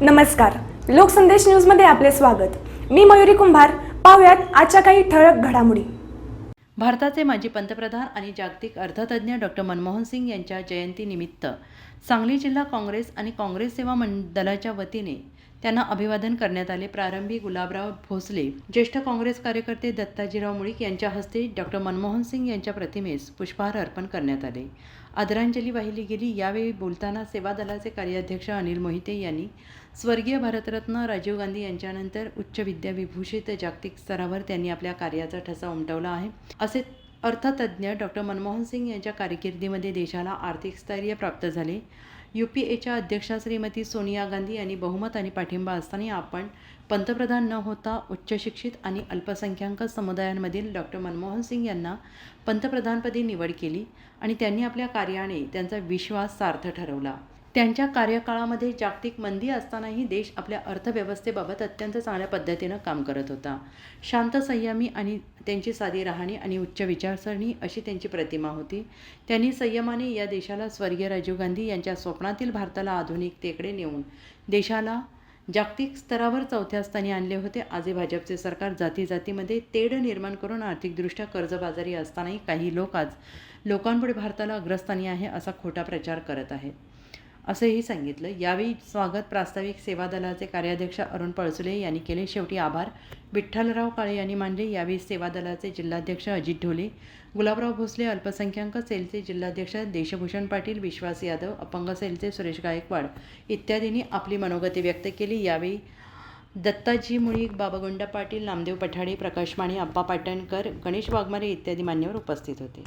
नमस्कार. लोकसंदेश न्यूजमध्ये आपले स्वागत. मी मयुरी कुंभार. पाहुयात आजच्या काही ठळक घडामोडी. भारताचे माजी पंतप्रधान आणि जागतिक अर्थतज्ञ डॉक्टर मनमोहन सिंग यांच्या जयंतीनिमित्त सांगली जिल्हा काँग्रेस आणि काँग्रेस सेवा मंडळाच्या वतीने त्यांना अभिवादन करण्यात आले. प्रारंभी गुलाबराव भोसले ज्येष्ठ काँग्रेस कार्यकर्ते दत्ताजीराव मुळीक यांच्या हस्ते डॉक्टर मनमोहन सिंग यांच्या प्रतिमेस पुष्पहार अर्पण करण्यात आले. आदरांजली वाहिली गेली. यावेळी बोलताना सेवा दलाचे कार्याध्यक्ष अनिल मोहिते यांनी स्वर्गीय भारतरत्न राजीव गांधी यांच्यानंतर उच्च विद्याविभूषित जागतिक स्तरावर त्यांनी आपल्या कार्याचा ठसा उमटवला आहे. असे अर्थतज्ज्ञ डॉक्टर मनमोहन सिंग यांच्या कारकिर्दीमध्ये देशाला आर्थिक स्थैर्य प्राप्त झाले. यू पी एच्या अध्यक्षा श्रीमती सोनिया गांधी यांनी बहुमत आणि पाठिंबा असताना आपण पंतप्रधान न होता उच्च शिक्षित आणि अल्पसंख्याक समुदायांमधील डॉक्टर मनमोहन सिंग यांना पंतप्रधानपदी निवड केली आणि त्यांनी आपल्या कार्याने त्यांचा विश्वास सार्थ ठरवला. त्यांच्या कार्यकाळामध्ये जागतिक मंदी असतानाही देश आपल्या अर्थव्यवस्थेबाबत अत्यंत चांगल्या पद्धतीनं काम करत होता. शांत संयमी आणि त्यांची साधी राहणी आणि उच्च विचारसरणी अशी त्यांची प्रतिमा होती. त्यांनी संयमाने या देशाला स्वर्गीय राजीव गांधी यांच्या स्वप्नातील भारताला आधुनिकतेकडे नेऊन देशाला जागतिक स्तरावर चौथ्या स्थानी आणले होते. आजही भाजपचे सरकार जाती जातीमध्ये तेढ निर्माण करून आर्थिकदृष्ट्या कर्जबाजारी असतानाही काही लोक आज लोकांपुढे भारताला अग्रस्थानी आहे असा खोटा प्रचार करत आहेत. असंही सांगितलं. यावेळी स्वागत प्रास्ताविक सेवा दलाचे कार्याध्यक्ष अरुण पळसुले यांनी केले. शेवटी आभार. विठ्ठलराव काळे यांनी मांडले यावेळी सेवा दलाचे जिल्हाध्यक्ष अजित ढोले गुलाबराव भोसले अल्पसंख्याक सेलचे जिल्हाध्यक्ष देशभूषण पाटील विश्वास यादव अपंग सेलचे सुरेश गायकवाड इत्यादींनी आपली मनोगती व्यक्त केली. यावेळी दत्ताजी मुळीक बाबागुंडा पाटील नामदेव पठाडे प्रकाश माने अप्पा पाटणकर गणेश वाघमारे इत्यादी मान्यवर उपस्थित होते.